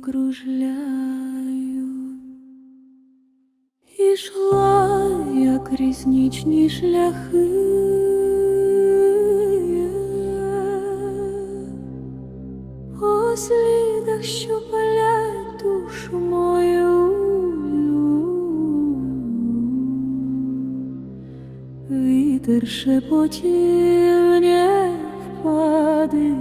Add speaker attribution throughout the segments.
Speaker 1: кружляю, і йшла я крізь нічні шляхи. По слідах, що палять душу мою, вітер шепотів не впади,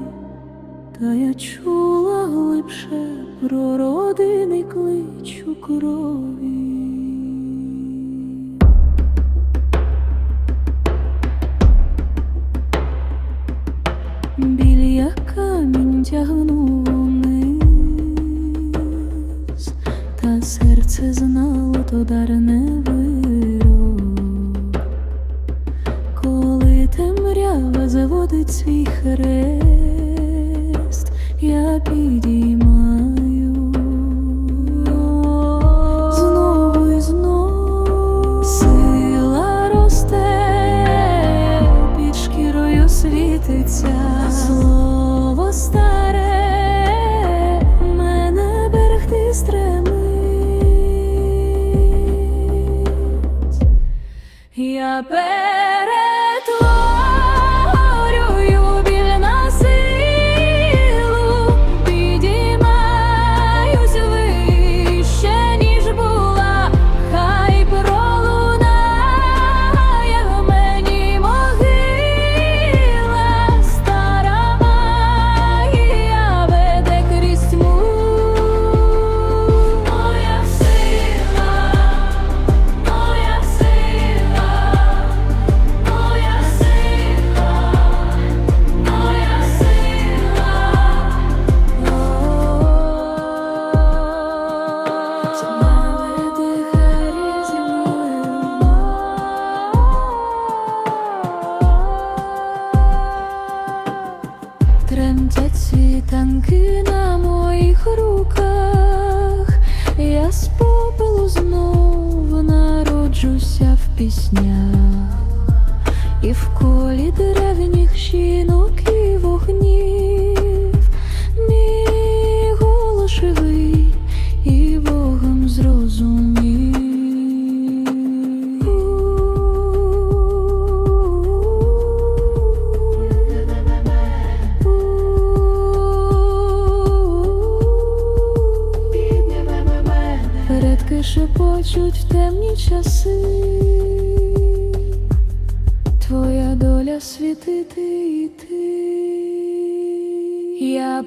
Speaker 1: та я чула глибше про родини клич у крові. Біль як камінь тягнув униз, та серце знало то дар не вирок. Коли темрява заводить свій хрест, я підіймаю знову і знову сила росте, під шкірою світиться слово старе, мене берегти стремить. Тремтять танки на моїх руках, я з попелу знов народжуся в піснях, і в колі древніх жінок і вогнів, шепочуть в темні часи, твоя доля світити і ти. Я